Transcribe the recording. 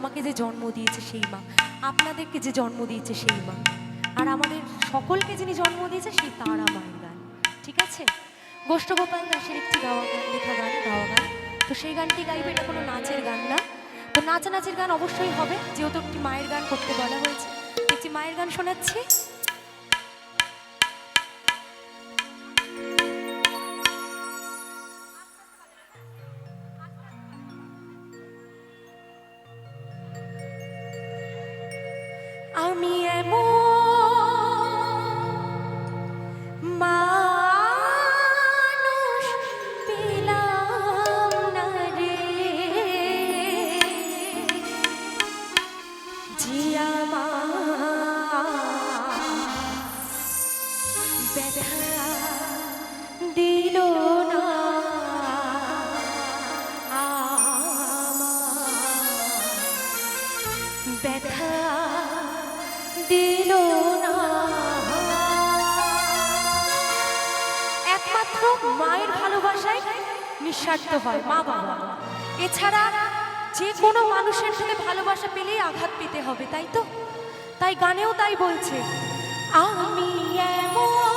আমাকে যে জন্ম দিয়েছে সেই মা, আপনাদেরকে যে জন্ম দিয়েছে সেই মা, আর আমাদের সকলকে যিনি জন্ম দিয়েছে সেই তারা মায়ের গান, ঠিক আছে? গোষ্ঠগোপাল দাসের একটি গাওয়া গান, লেখা গান, গাওয়া গান। তো সেই গানটি গাইবে এটা কোনো নাচের গান না। তো নাচা নাচের গান অবশ্যই হবে, যেহেতু একটি মায়ের গান করতে বলা হয়েছে। একটি মায়ের গান শোনাচ্ছি। দিল না। একমাত্র মায়ের ভালোবাসায় নিঃস্বার্থ হয়, মা বাবা। এছাড়া যে কোনো মানুষের থেকে ভালোবাসা পেলেই আঘাত পেতে হবে, তাই তো? তাই গানেও তাই বলছে, আমি এমন